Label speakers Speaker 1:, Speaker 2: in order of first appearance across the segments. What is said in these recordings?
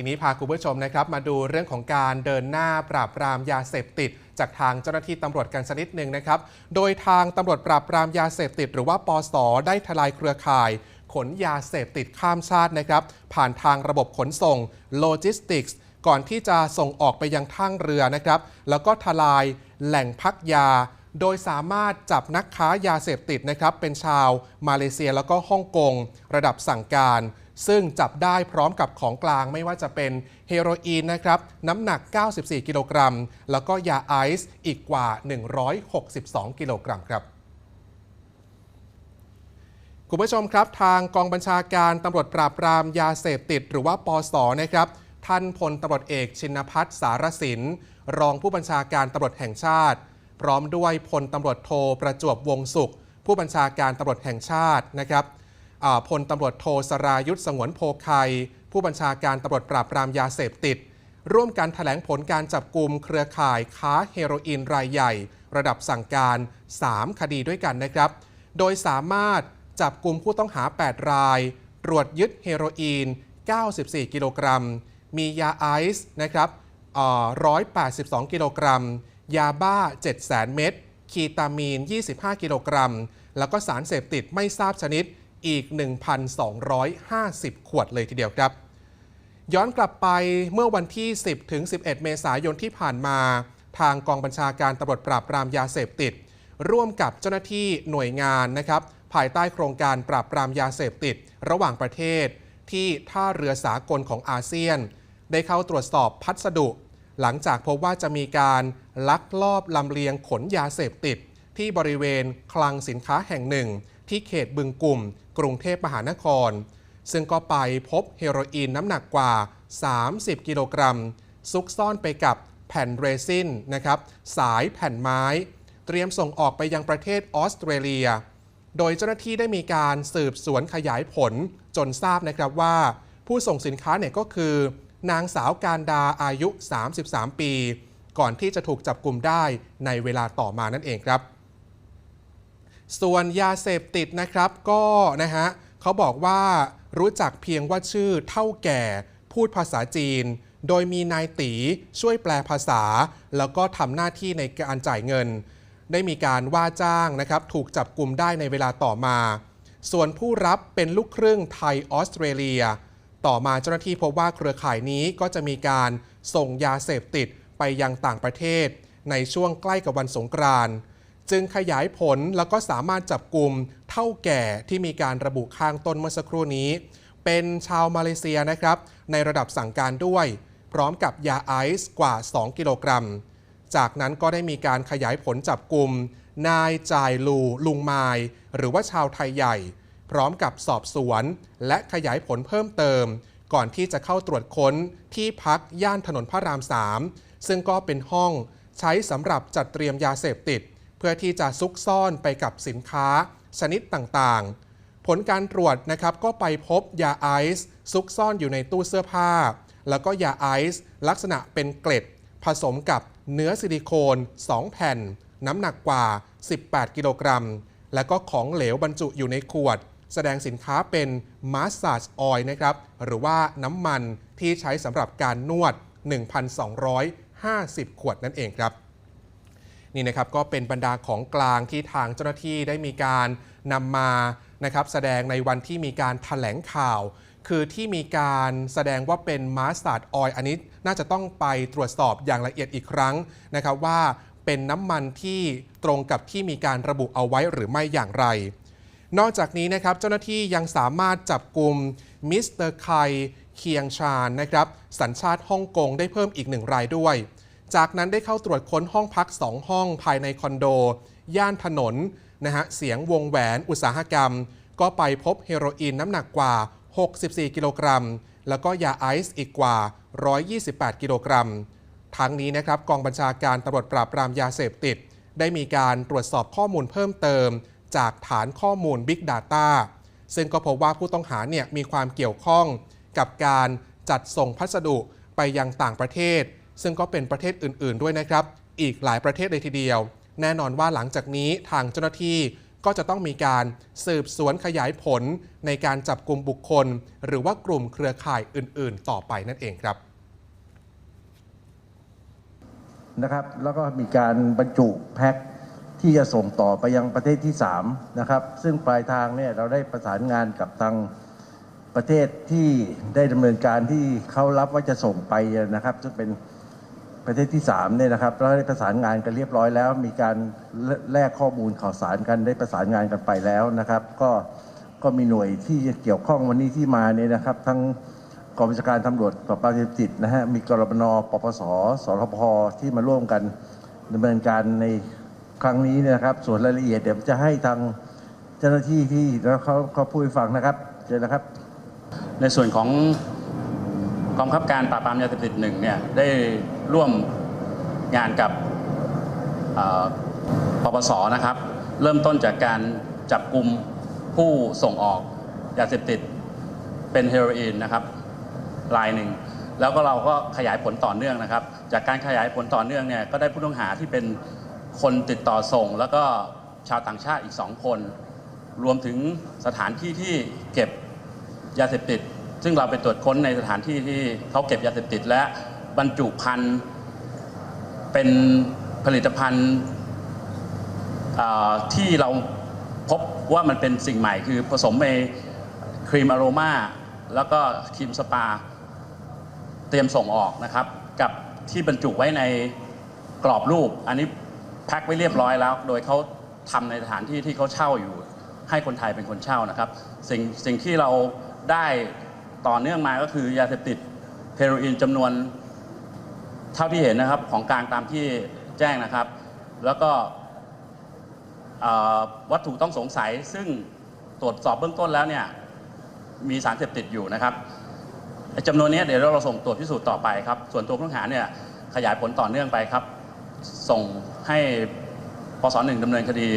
Speaker 1: ทีนี้พาคุณผู้ชมนะครับมาดูเรื่องของการเดินหน้าปราบปรามยาเสพติด จากทางเจ้าหน้าที่ตำรวจกันสักนิดหนึ่งนะครับ โดยทางตำรวจปราบปรามยาเสพติด หรือว่าปอสได้ทลายเครือข่าย ขนยาเสพติดข้ามชาตินะครับ ผ่านทางระบบขนส่งโลจิสติกส์ก่อนที่จะส่งออกไปยังท่างเรือนะครับ แล้วก็ทลายแหล่งพักยา โดยสามารถจับนักค้ายาเสพติดนะครับ เป็นชาวมาเลเซียแล้วก็ฮ่องกงระดับสั่งการ ซึ่งจับได้พร้อมกับของกลางไม่ว่าจะเป็นเฮโรอีนนะครับน้ำหนัก 94 กิโลกรัม แล้วก็ยาไอซ์อีกกว่า 162 กิโลกรัมครับคุณผู้ชมครับ ทางกองบัญชาการตำรวจปราบปรามยาเสพติด หรือว่าปอสนะครับ ท่านพลตำรวจเอกชินพัฒน์สารสิน รองผู้บัญชาการตำรวจแห่งชาติ พร้อมด้วยพลตำรวจโทประจวบวงศุข ผู้บัญชาการตำรวจแห่งชาตินะครับ พลตำรวจโทสรายุทธสงวนโพคัยผู้บัญชาการตำรวจปราบปรามยาเสพติด ร่วมกันแถลงผลการจับกลุ่มเครือข่ายค้าเฮโรอีนรายใหญ่ ระดับสั่งการ 3 คดีด้วยกันนะครับ โดยสามารถจับกลุ่มผู้ต้องหา 8 ราย ตรวจยึดเฮโรอีน 94 กิโลกรัม มียาไอซ์นะครับเอ่อ182 กิโลกรัม ยาบ้า 700,000 เม็ด คีตามีน 25 กิโลกรัม แล้วก็สารเสพติดไม่ทราบชนิด อีก 1,250 ขวดเลยทีเดียวครับ ย้อนกลับไปเมื่อวันที่ 10 ถึง 11 เมษายนที่ผ่านมา ทางกองบัญชาการตำรวจปราบปรามยาเสพติด ร่วมกับเจ้าหน้าที่หน่วยงานนะครับ ภายใต้โครงการปราบปรามยาเสพติด ระหว่างประเทศ ที่ท่าเรือสากลของอาเซียน ได้เข้าตรวจสอบพัสดุ หลังจากพบว่าจะมีการลักลอบลำเลียงขนยาเสพติด ที่บริเวณคลังสินค้าแห่งหนึ่ง ที่เขตบึงกลุ่ม กรุงเทพมหานคร ซึ่งก็ไปพบเฮโรอีนน้ำหนักกว่า 30 กิโลกรัม ซุกซ่อนไปกับแผ่นเรซินนะครับสายแผ่นไม้ เตรียมส่งออกไปยังประเทศออสเตรเลีย โดยเจ้าหน้าที่ได้มีการสืบสวนขยายผลจนทราบนะครับว่า ผู้ส่งสินค้าเนี่ยก็คือ นางสาวการดาอายุ 33 ปี ก่อนที่จะถูกจับกลุ่มได้ในเวลาต่อมานั่นเองครับ ส่วนยาเสพติดนะครับก็นะฮะเขาบอกว่ารู้จักเพียงว่าชื่อเท่าแก่พูดภาษาจีน โดยมีนายตีช่วยแปลภาษา แล้วก็ทำหน้าที่ในการจ่ายเงิน ได้มีการว่าจ้างนะครับ ถูกจับกลุ่มได้ในเวลาต่อมา ส่วนผู้รับเป็นลูกครึ่งไทยออสเตรเลีย ต่อมาเจ้าหน้าที่พบว่าเครือข่ายนี้ก็จะมีการส่งยาเสพติดไปยังต่างประเทศ ในช่วงใกล้กับวันสงกรานต์ จึงขยายผลแล้วก็สามารถจับกลุ่มเท่าแก่ที่มีการระบุข้างต้นเมื่อสักครู่นี้ เป็นชาวมาเลเซียนะครับ ในระดับสั่งการด้วย พร้อมกับยาไอซ์กว่า 2 กิโลกรัม จากนั้นก็ได้มีการขยายผลจับกลุ่มนายจ่ายลูลุงไมายหรือว่าชาวไทยใหญ่ พร้อมกับสอบสวน และขยายผลเพิ่มเติม ก่อนที่จะเข้าตรวจค้นที่พักย่านถนนพระราม 3 ซึ่งก็เป็นห้องใช้สำหรับจัดเตรียมยาเสพติด เพื่อที่จะซุกซ่อนไปกับสินค้าชนิดต่างๆ ผลการตรวจนะครับก็ไปพบยาไอซ์ซุกซ่อนอยู่ในตู้เสื้อผ้า แล้วก็ยาไอซ์ลักษณะเป็นเกล็ด ผสมกับเนื้อซิลิโคน 2 แผ่น น้ำหนักกว่า 18 กิโลกรัม แล้วก็ของเหลวบรรจุอยู่ในขวด แสดงสินค้าเป็นมาสซาจออยล์นะครับ หรือว่าน้ำมันที่ใช้สำหรับการนวด 1,250 ขวดนั่นเองครับ นี่นะครับก็เป็นบรรดาของกลางที่ทางเจ้าหน้าที่ได้มีการนำมานะครับแสดงในวันที่มีการถแถลงข่าว คือที่มีการแสดงว่าเป็นมาสตาร์ดออยล์อันนี้น่าจะต้องไปตรวจสอบอย่างละเอียดอีกครั้งนะครับว่าเป็นน้ำมันที่ตรงกับที่มีการระบุเอาไว้หรือไม่อย่างไร นอกจากนี้นะครับเจ้าหน้าที่ยังสามารถจับกลุ่มมิสเตอร์ไคเคียงชานนะครับสัญชาติฮ่องกงได้เพิ่มอีกหนึ่งรายด้วย จากนั้นได้เข้าตรวจค้นห้องพัก 2 ห้องภายในคอนโด ย่านถนนนะฮะเสียงวงแหวนอุตสาหกรรม ก็ไปพบเฮโรอีนน้ำหนักกว่า 64 กิโลกรัม แล้วก็ยาไอซ์อีกกว่า 128 กิโลกรัม ทั้งนี้นะครับกองบัญชาการตำรวจปราบปรามยาเสพติด ได้มีการตรวจสอบข้อมูลเพิ่มเติม จากฐานข้อมูล Big Data ซึ่งก็พบว่าผู้ต้องหาเนี่ยมีความเกี่ยวข้องกับการจัดส่งพัสดุไปยังต่างประเทศ ซึ่งก็เป็นประเทศอื่น ๆ ด้วยนะครับ อีกหลายประเทศเลยทีเดียว แน่นอนว่าหลังจากนี้ทางเจ้าหน้าที่ก็จะต้องมีการสืบสวนขยายผลในการจับกลุ่มบุคคล หรือว่ากลุ่มเครือข่ายอื่น ๆ ต่อไปนั่นเองครับ
Speaker 2: นะครับ แล้วก็มีการบรรจุแพ็คที่จะส่งต่อไปยังประเทศที่3นะครับ ซึ่งปลายทางเนี่ยเราได้ประสานงานกับทางประเทศที่ได้ดำเนินการที่เขารับว่าจะส่งไปนะครับซึ่งเป็น ประเทศที่3เนี่ยนะครับเราได้ประสานงานกันเรียบร้อยแล้ว มีการแลกข้อมูลข่าวสารกันได้ประสานงานกันไปแล้วนะครับ ก็ก็มีหน่วยที่เกี่ยวข้องวันนี้ที่มาเนี่ยนะครับ ทั้งกองบัญชาการตำรวจปราบปรามยาเสพติดนะฮะมีกรบนปปสสรพที่มาร่วมกันดำเนินการในครั้งนี้นะครับ ส่วนรายละเอียดเดี๋ยวจะให้ทางเจ้าหน้าที่ที่แล้วเขาเขาพูดให้ฟังนะครับเจอนะครับ
Speaker 3: ในส่วนของกองบังคับการปราบปรามยาเสพติดหนึ่งเนี่ยได้ ร่วมงานกับปปสนะครับ เริ่มต้นจากการจับกลุ่มผู้ส่งออกยาเสพติดเป็นเฮโรอีนนะครับรายหนึ่ง แล้วก็เราก็ขยายผลต่อเนื่องนะครับ จากการขยายผลต่อเนื่องเนี่ยก็ได้ผู้ต้องหาที่เป็นคนติดต่อส่ง แล้วก็ชาวต่างชาติอีกสองคน รวมถึงสถานที่ที่เก็บยาเสพติด ซึ่งเราไปตรวจค้นในสถานที่ที่เขาเก็บยาเสพติดและ บรรจุภัณฑ์เป็นผลิตภัณฑ์ที่เราพบว่ามันเป็นสิ่งใหม่คือผสมในครีมอโรมาแล้วก็ครีมสปา เตรียมส่งออกนะครับ กับที่บรรจุไว้ในกรอบรูป อันนี้แพ็คไว้เรียบร้อยแล้ว โดยเขาทำในสถานที่ที่เขาเช่าอยู่ ให้คนไทยเป็นคนเช่านะครับ สิ่งสิ่งที่เราได้ต่อเนื่องมาก็คือยาเสพติดเฮโรอีนจำนวน เท่าที่เห็นนะครับของกลางตามที่แจ้งนะครับ แล้วก็วัตถุต้องสงสัยซึ่งตรวจสอบเบื้องต้นแล้วเนี่ยมีสารเสพติดอยู่นะครับจำนวนนี้เดี๋ยวเราส่งตรวจพิสูจน์ต่อไปครับ ส่วนตัวผู้ต้องหาเนี่ยขยายผลต่อเนื่องไปครับ ส่งให้ปศหนึ่งดำเนินคดี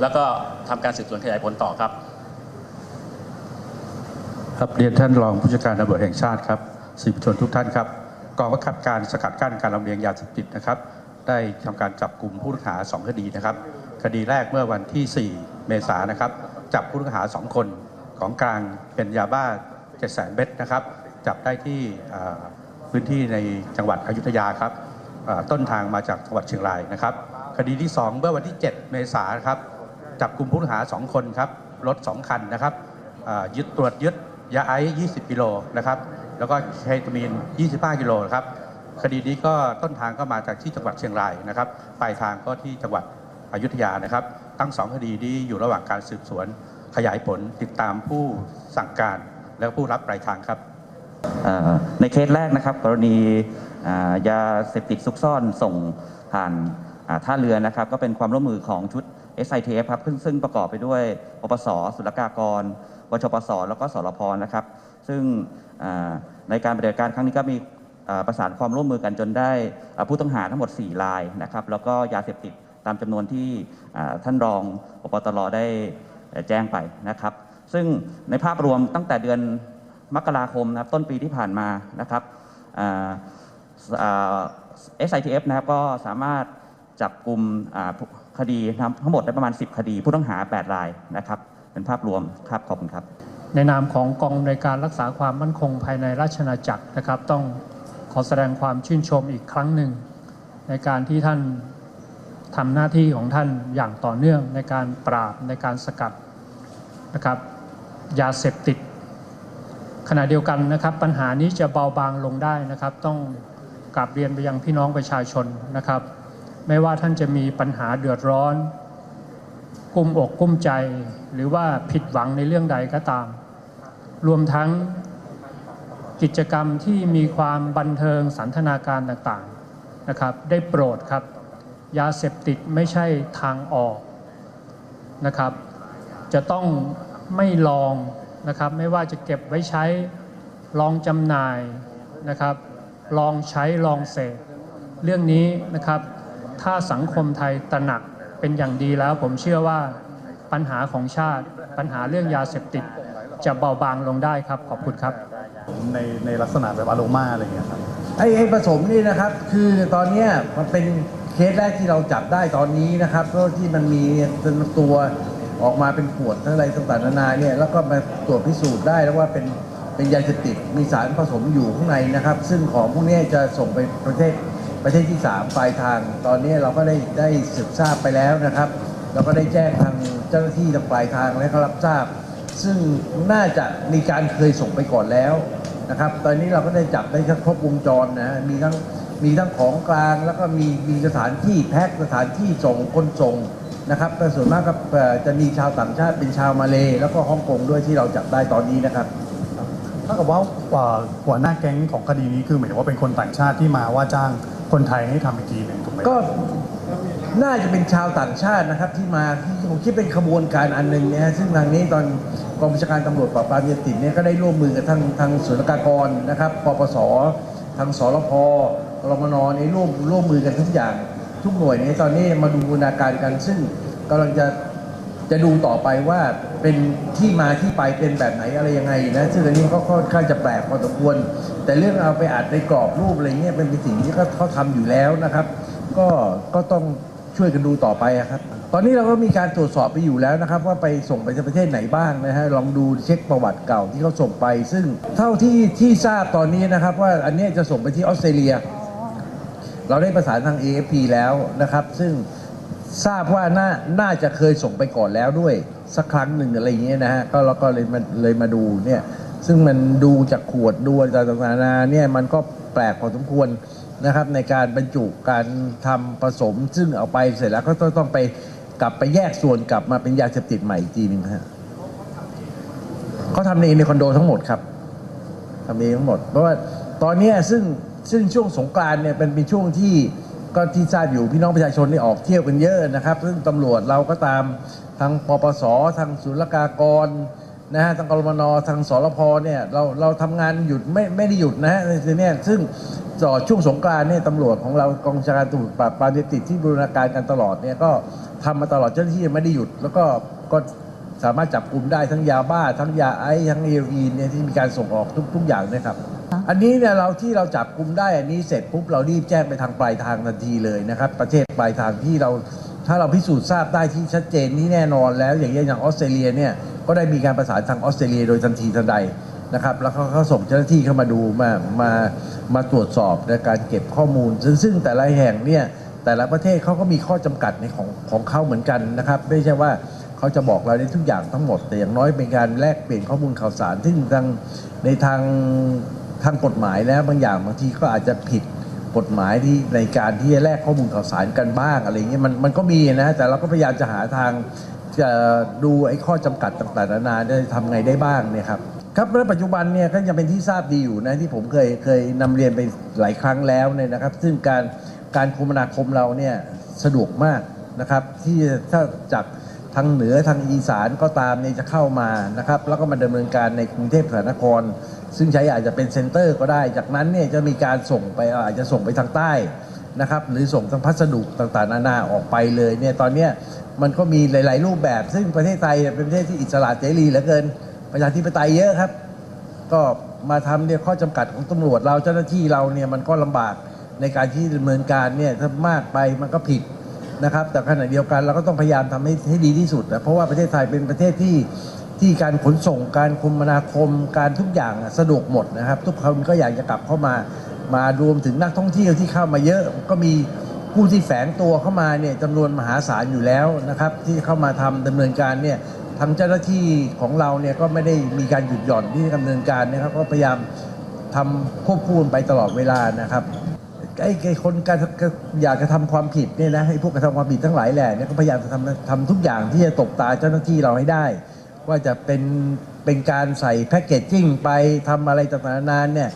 Speaker 3: แล้วก็ทำการสืบสวนขยายผลต่อครับ
Speaker 4: ครับเรียนท่านรองผู้จัดการตำรวจแห่งชาติครับสื่อมวลชนทุกท่านครับ กองบังคับการสกัดกั้นการลำเลียงยาเสพติดนะครับ ได้ทำการจับกลุ่มผู้ต้องหา 2 คดีนะครับ คดีแรกเมื่อวันที่ 4 เมษายนนะครับ จับผู้ต้องหา 2 คนของกลางเป็นยาบ้า7 0 0 0 0เม็ดนะครับ จับได้ที่พื้นที่ในจังหวัดอยุธยาครับต้นทางมาจากจังหวัดเชียงรายนะครับ คดีที่ 2 เมื่อวันที่ 7 เมษายนครับจับกลุ่มผู้ต้องหา 2 คนครับรถ 2 คันนะครับยึดตรวจยึดยาไอซ์20 กิโลนะครับ แล้วก็เคตามีน 25 กิโลครับ คดีนี้ก็ต้นทางก็มาจากที่จังหวัดเชียงรายนะครับ ปลายทางก็ที่จังหวัดอยุธยานะครับ ทั้งสองคดีนี้อยู่ระหว่างการสืบสวน ขยายผลติดตามผู้สั่งการและผู้รับปลายทางครับ
Speaker 5: ในเคสแรกนะครับ กรณียาเสพติดซุกซ่อนส่งผ่านท่าเรือนะครับ ก็เป็นความร่วมมือของชุด SITF ครับซึ่งประกอบไปด้วยปปส ศุลกากรวชปส แล้วก็สรพนะครับ ซึ่ง ในการปฏิบัติการครั้งนี้ก็มีประสานความร่วมมือกันจนได้ผู้ต้องหาทั้งหมด 4 รายนะครับ แล้วก็ยาเสพติดตามจำนวนที่ท่านรองปปตรได้แจ้งไปนะครับ ซึ่งในภาพรวมตั้งแต่เดือนมกราคมนะครับต้นปีที่ผ่านมานะครับอ่าอ่า SITF นะครับก็สามารถจับกลุ่มคดีทั้งหมดได้ประมาณ 10 คดี ผู้ต้องหา 8 รายนะครับ เป็นภาพรวมครับขอบคุณครับ
Speaker 6: ในนามของกองในการรักษาความมั่นคงภายในราชอาณาจักรนะครับ ต้องขอแสดงความชื่นชมอีกครั้งหนึ่ง ในการที่ท่านทำหน้าที่ของท่านอย่างต่อเนื่องในการปราบในการสกัดนะครับยาเสพติด ขณะเดียวกันนะครับ ปัญหานี้จะเบาบางลงได้นะครับ ต้องกลับเรียนไปยังพี่น้องประชาชนนะครับ ไม่ว่าท่านจะมีปัญหาเดือดร้อน กุ้มอกกุ้มใจ หรือว่าผิดหวังในเรื่องใดก็ตาม รวมทั้งกิจกรรมที่มีความบันเทิงสันทนาการต่างๆนะครับ ได้โปรดครับ ยาเสพติดไม่ใช่ทางออกนะครับ จะต้องไม่ลองนะครับ ไม่ว่าจะเก็บไว้ใช้ลองจำหน่ายนะครับ ลองใช้ลองเสพเรื่องนี้นะครับ ถ้าสังคมไทยตระหนักเป็นอย่างดีแล้ว ผมเชื่อว่าปัญหาของชาติปัญหาเรื่องยาเสพติด จะเบาบางลงได้ครับ ขอบคุณครับ
Speaker 7: ในในลักษณะแบบอโรมาอะไรอย่างเงี้ยครับ
Speaker 2: ไอ้ไอ้ผสมนี่นะครับ คือตอนเนี้ยมันเป็นเคสแรกที่เราจับได้ตอนนี้นะครับเพราะที่มันมีเป็นตัวออกมาเป็นขวดทั้งอะไรต่างๆนานาเนี่ยแล้วก็มาตรวจพิสูจน์ได้แล้วว่าเป็นเป็นยาเสพติดมีสารผสมอยู่ข้างในนะครับ ซึ่งของพวกนี้จะส่งไปประเทศประเทศที่ 3 ปลายทาง ตอนนี้เราก็ได้ได้สืบทราบไปแล้วนะครับ เราก็ได้แจ้งทางเจ้าหน้าที่ทางปลายทางและเขารับทราบ ซึ่งน่าจะมีการเคยส่งไปก่อนแล้วนะครับ ตอนนี้เราก็ได้จับได้ทั้งครบวงจรนะฮะมีทั้งมีทั้งของกลางแล้วก็มีมีสถานที่แพ็คสถานที่ส่งคนส่งนะครับแต่ส่วนมากก็เอ่อจะมีชาวต่างชาติเป็นชาวมาเลแล้วก็ฮ่องกงด้วยที่เราจับได้ตอนนี้นะครับ
Speaker 7: เท่ากับว่าเอ่อหัวหน้าแก๊งของคดีนี้คือหมายถึงว่าเป็นคนต่างชาติที่มาว่าจ้างคนไทยให้ทำอีกทีหนึ่งถูกไหม
Speaker 2: ก็ น่าจะเป็นชาวต่างชาตินะครับที่มาผมคิดเป็นขบวนการอันหนึ่งนี่ยซึ่งทางนี้ตอนกองบัญชาการตำรวจปราบปรามยาติดเนี่ยก็ได้ร่วมมือกับทางทางศุลกากรนะครับปปสทางสรพรมนเนี่ยร่วมร่วมมือกันทุกอย่างทุกหน่วยเนี่ยตอนนี้มาดูบูรณาการกัน ซึ่งกำลังจะจะดูต่อไปว่าเป็นที่มาที่ไปเป็นแบบไหนอะไรยังไงนะซึ่งอันนี้ก็ค่อนข้างจะแปลกพอสมควร แต่เรื่องเอาไปอัดในกรอบรูปอะไรเงี้ยเป็นสิ่งที่เขาเขาทำอยู่แล้วนะครับ ก็ก็ต้อง ช่วยกันดูต่อไปครับ ตอนนี้เราก็มีการตรวจสอบไปอยู่แล้วนะครับ ว่าไปส่งไปประเทศไหนบ้างนะฮะลองดูเช็คประวัติเก่าที่เขาส่งไป ซึ่งเท่าที่ที่ทราบตอนนี้นะครับ ว่าอันนี้จะส่งไปที่ออสเตรเลีย เราได้ประสานทาง AFP แล้วนะครับ ซึ่งทราบว่าน่าน่าจะเคยส่งไปก่อนแล้วด้วย สักครั้งหนึ่งอะไรอย่างเงี้ยนะฮะก็เราก็เลยมาเลยมาดูเนี่ยซึ่งมันดูจากขวดดูจากต่างๆนานาเนี่ยมันก็แปลกพอสมควร นะครับในการบรรจุการทำผสม ซึ่งเอาไปเสร็จแล้วก็ต้องต้องไปกลับไปแยกส่วนกลับมาเป็นยาเสพติดใหม่อีกทีหนึ่งฮะเขาทำในในคอนโดทั้งหมดครับทำเองทั้งหมด เพราะว่าตอนนี้ซึ่งซึ่งช่วงสงกรานเนี่ยเป็นเป็นช่วงที่ก็ที่ทราบอยู่พี่น้องประชาชนนี่ออกเที่ยวกันเยอะนะครับ ซึ่งตำรวจเราก็ตามทางปปสทางศุลกากร นะฮะทางกรมนทางสรพเนี่ยเราเราทำงานหยุดไม่ไม่ได้หยุดนะฮะในทีเนี้ยซึ่งต่อช่วงสงกรานต์เนี่ยตำรวจของเรากองชาการตำรวจปราบปรามยาติดที่บูรณาการกันตลอดเนี่ยก็ทำมาตลอดเจ้าหน้าที่ไม่ได้หยุด แล้วก็ก็สามารถจับกลุ่มได้ทั้งยาบ้า ทั้งยาไอซ์ทั้งเฮโรอีนเนี่ยที่มีการส่งออกทุกทุกอย่างนะครับ อันนี้เนี่ยเราที่เราจับกลุ่มได้อันนี้เสร็จปุ๊บเรารีบแจ้งไปทางปลายทางทันทีเลยนะครับ ประเทศปลายทางที่เราถ้าเราพิสูจน์ทราบได้ที่ชัดเจนนี่แน่นอนแล้ว อย่างเช่นอย่างออสเตรเลียเนี่ย ก็ได้มีการประสานทางออสเตรเลียโดยทันทีทันใดนะครับ แล้วเขาเขาส่งเจ้าหน้าที่เข้ามาดูมามามาตรวจสอบในการเก็บข้อมูล ซึ่งซึ่งแต่ละแห่งเนี่ยแต่ละประเทศเขาก็มีข้อจำกัดในของของเขาเหมือนกันนะครับ ไม่ใช่ว่าเขาจะบอกเราได้ทุกอย่างทั้งหมด แต่อย่างน้อยเป็นการแลกเปลี่ยนข้อมูลข่าวสารซึ่งทางในทางทางกฎหมายแล้วบางอย่างบางทีก็อาจจะผิดกฎหมายที่ในการที่จะแลกข้อมูลข่าวสารกันบ้างอะไรเงี้ยมันมันก็มีนะแต่เราก็พยายามจะหาทาง จะดูไอ้ข้อจำกัดต่างๆนานาได้ทำไงได้บ้างเนี่ยครับครับและปัจจุบันเนี่ยก็ยังเป็นที่ทราบดีอยู่นะที่ผมเคยเคยนำเรียนไปหลายครั้งแล้วเนี่ยนะครับ ซึ่งการการคมนาคมเราเนี่ยสะดวกมากนะครับ ที่ถ้าจากทางเหนือทางอีสานก็ตามเนี่ยจะเข้ามานะครับ แล้วก็มาดำเนินการในกรุงเทพมหานคร ซึ่งใช้อาจจะเป็นเซ็นเตอร์ก็ได้ จากนั้นเนี่ยจะมีการส่งไปอาจจะส่งไปทางใต้นะครับ หรือส่งทางพัสดุต่างๆ นานาออกไปเลยเนี่ยตอนเนี้ย มันก็มีหลาย ๆ รูปแบบ ซึ่งประเทศไทยเป็นประเทศที่อิสระเสรีเหลือเกิน ประชาธิปไตยเยอะครับ ก็มาทำเนี่ยข้อจำกัดของตำรวจเราเจ้าหน้าที่เราเนี่ยมันก็ลำบากในการที่ดำเนินการเนี่ยถ้ามากไปมันก็ผิดนะครับ แต่ขณะเดียวกันเราก็ต้องพยายามทำให้ให้ดีที่สุดนะเพราะว่าประเทศไทยเป็นประเทศที่ที่การขนส่งการคมนาคมการทุกอย่างสะดวกหมดนะครับ ทุกคนก็อยากจะกลับเข้ามามารวมถึงนักท่องเที่ยวที่เข้ามาเยอะก็มี ผู้ที่แฝงตัวเข้ามาเนี่ยจำนวนมหาศาลอยู่แล้วนะครับ ที่เข้ามาทำดำเนินการเนี่ยทางเจ้าหน้าที่ของเราเนี่ยก็ไม่ได้มีการหยุดหย่อนที่ดำเนินการนะครับก็พยายามทำควบคู่ไปตลอดเวลานะครับไอ้คนการอยากจะทำความผิดเนี่ยนะไอ้พวกกระทำความผิดทั้งหลายแหล่เนี่ยก็พยายามจะทำทำทุกอย่างที่จะตบตาเจ้าหน้าที่เราให้ได้ ว่าจะเป็นเป็นการใส่แพ็กเกจจิ้งไปทำอะไรต่างๆนานเนี่ย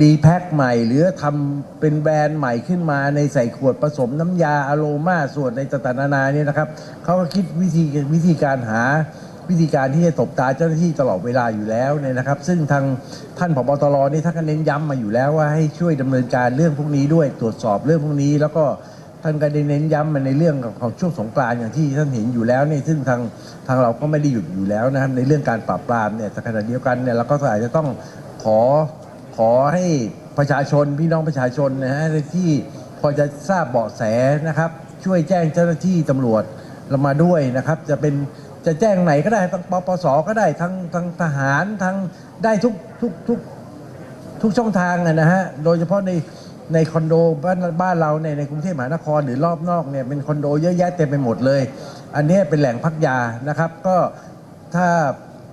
Speaker 2: รีแพ็คใหม่ หรือทำเป็นแบรนด์ใหม่ขึ้นมาในใส่ขวดผสมน้ำยาอะโรมาส่วนในต่างๆนานาเนี่ยนะครับเขาก็คิดวิธีวิธีการหาวิธีการที่จะตบตาเจ้าหน้าที่ตลอดเวลาอยู่แล้วเนี่ยนะครับ ซึ่งทางท่านผบตรนี่ท่านก็เน้นย้ำมาอยู่แล้วว่าให้ช่วยดำเนินการเรื่องพวกนี้ด้วยตรวจสอบเรื่องพวกนี้ แล้วก็ท่านก็ได้เน้นย้ำมาในเรื่องของช่วงสงกรานต์อย่างที่ท่านเห็นอยู่แล้วเนี่ยซึ่งทางทางเราก็ไม่ได้หยุดอยู่แล้วนะครับในเรื่องการปราบปรามเนี่ยแต่ขณะเดียวกันเนี่ยเราก็อาจจะต้องขอ ขอให้ประชาชนพี่น้องประชาชนนะฮะที่พอจะทราบเบาะแสนะครับ ช่วยแจ้งเจ้าหน้าที่ตำรวจเรามาด้วยนะครับ จะเป็นจะแจ้งไหนก็ได้ทั้งปปสก็ได้ทั้งทั้งทหารทั้งได้ทุกทุกทุกทุกช่องทางนะฮะโดยเฉพาะในในคอนโดบ้านบ้านเราในในกรุงเทพมหานครหรือรอบนอกเนี่ยเป็นคอนโดเยอะแยะเต็มไปหมดเลย อันนี้เป็นแหล่งพักยานะครับ ก็ถ้า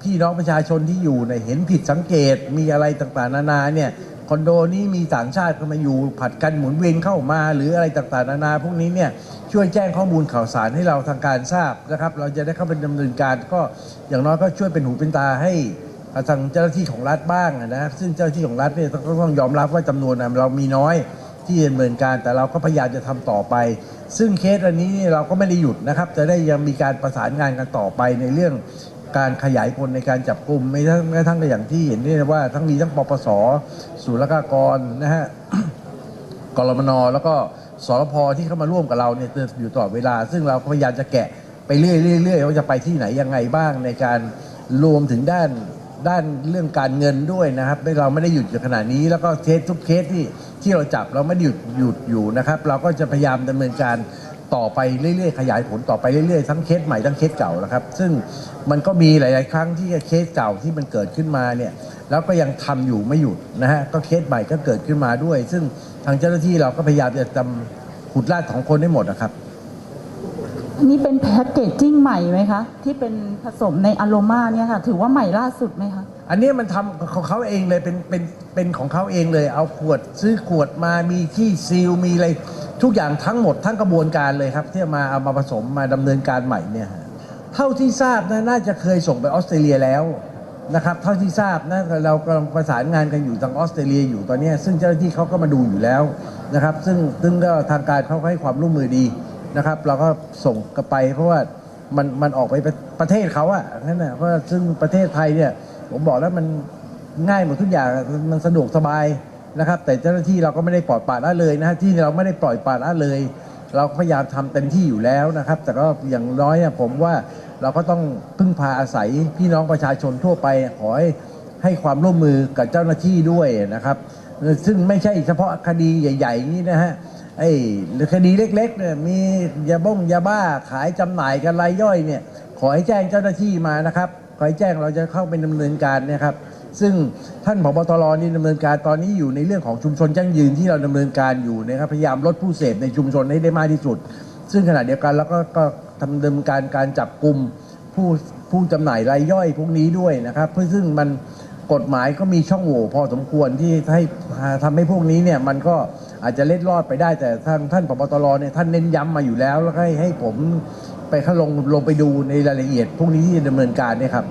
Speaker 2: พี่น้องประชาชนที่อยู่เนี่ยเห็นผิดสังเกตมีอะไรต่างๆ นานาเนี่ยคอนโดนี้มีต่างชาติเข้ามาอยู่ผัดกันหมุนเวียนเข้ามาหรืออะไรต่างๆนานาพวกนี้เนี่ยช่วยแจ้งข้อมูลข่าวสารให้เราทางการทราบนะครับ เราจะได้เข้าไปดำเนินการก็อย่างน้อยก็ช่วยเป็นหูเป็นตาให้ทางเจ้าหน้าที่ของรัฐบ้างนะซึ่งเจ้าหน้าที่ของรัฐเนี่ยต้องยอมรับว่าจำนวนเรามีน้อยที่ดำเนินการแต่เราก็พยายามจะทำต่อไป ซึ่งเคสอันนี้เราก็ไม่ได้หยุดนะครับ จะได้ยังมีการประสานงานกันต่อไปในเรื่อง การขยายผลในการจับกลุ่มไม่ทั้งไม่ทั้งอย่างที่เห็นนี่ว่าทั้งมีทั้งปปสศุลกากรนะฮะกรมนแล้วก็สรพที่เข้ามาร่วมกับเราเนี่ยอยู่ตลอดเวลา ซึ่งเราพยายามจะแกะไปเรื่อยๆเรื่อยๆว่าจะไปที่ไหนยังไงบ้างในการรวมถึงด้านด้านเรื่องการเงินด้วยนะครับไม่เราไม่ได้หยุดอยู่ขนาดนี้ แล้วก็เคสทุกเคสที่ที่เราจับเราไม่ได้หยุดหยุดอยู่นะครับ เราก็จะพยายามดำเนินการ ต่อไปเรื่อยๆ ขยายผลต่อไปเรื่อยๆ ทั้งเคสใหม่ทั้งเคสเก่านะครับ ซึ่งมันก็มีหลาย ๆ ครั้งที่เคสเก่าที่มันเกิดขึ้นมาเนี่ยแล้วก็ยังทำอยู่ไม่หยุดนะฮะก็เคสใหม่ก็เกิดขึ้นมาด้วย ซึ่งทางเจ้าหน้าที่เราก็พยายามจะจำขุดลากของคนให้หมดนะครับ
Speaker 8: อันนี้เป็นแพ็กเกจจิ้งใหม่ไหมคะ ที่เป็นผสมในอโรมาเนี่ยค่ะ ถือว่าใหม่ล่าสุดไหมคะ
Speaker 2: อันนี้มันทำของเขาเองเลยเป็นเป็นเป็นของเขาเองเลย เอาขวดซื้อขวดมามีที่ซีลมีอะไร ทุกอย่างทั้งหมดทั้งกระบวนการเลยครับที่มาเอามาผสมมาดำเนินการใหม่เนี่ยเท่าที่ทราบนะน่าจะเคยส่งไปออสเตรเลียแล้วนะครับเท่าที่ทราบนะเรากำลังประสานงานกันอยู่ทางออสเตรเลียอยู่ตอนนี้ ซึ่งเจ้าหน้าที่เขาก็มาดูอยู่แล้วนะครับ ซึ่งซึ่งก็ทางการเขาให้ความร่วมมือดีนะครับ เราก็ส่งกลับไปเพราะว่ามันมันออกไปประประเทศเขาอะนั่นนะเพราะซึ่งประเทศไทยเนี่ยผมบอกแล้วมันง่ายหมดทุกอย่างมันสะดวกสบาย นะครับ แต่เจ้าหน้าที่เราก็ไม่ได้ปล่อยปละละเลยนะฮะที่เราไม่ได้ปล่อยปละละเลย เราพยายามทำเต็มที่อยู่แล้วนะครับ แต่ก็อย่างน้อยผมว่าเราก็ต้องพึ่งพาอาศัยพี่น้องประชาชนทั่วไปขอให้ให้ความร่วมมือกับเจ้าหน้าที่ด้วยนะครับ ซึ่งไม่ใช่เฉพาะคดีใหญ่ ๆ นี้นะฮะไอ้คดีเล็กๆเนี่ยมียาบ้งยาบ้าขายจำหน่ายกันรายย่อยเนี่ย ขอให้แจ้งเจ้าหน้าที่มานะครับ ขอให้แจ้งเราจะเข้าไปดำเนินการนะครับ ซึ่งท่านผบตรนี่ดำเนินการตอนนี้อยู่ในเรื่องของชุมชนยั่งยืนที่เราดำเนินการอยู่นะครับพยายามลดผู้เสพในชุมชนให้ได้มากที่สุด ซึ่งขณะเดียวกันเราก็ก็ทำดำเนินการการจับกลุ่มผู้ผู้จำหน่ายรายย่อยพวกนี้ด้วยนะครับ เพื่อซึ่งมันกฎหมายก็มีช่องโหว่พอสมควรที่ให้ทำให้พวกนี้เนี่ยมันก็อาจจะเล็ดลอดไปได้แต่ทางท่านผบตรเนี่ยท่านเน้นย้ำมาอยู่แล้ว แล้วให้ให้ผมไปเข้าลงลงไปดูในรายละเอียด พวกนี้ที่ดำเนินการเนี่ยครับ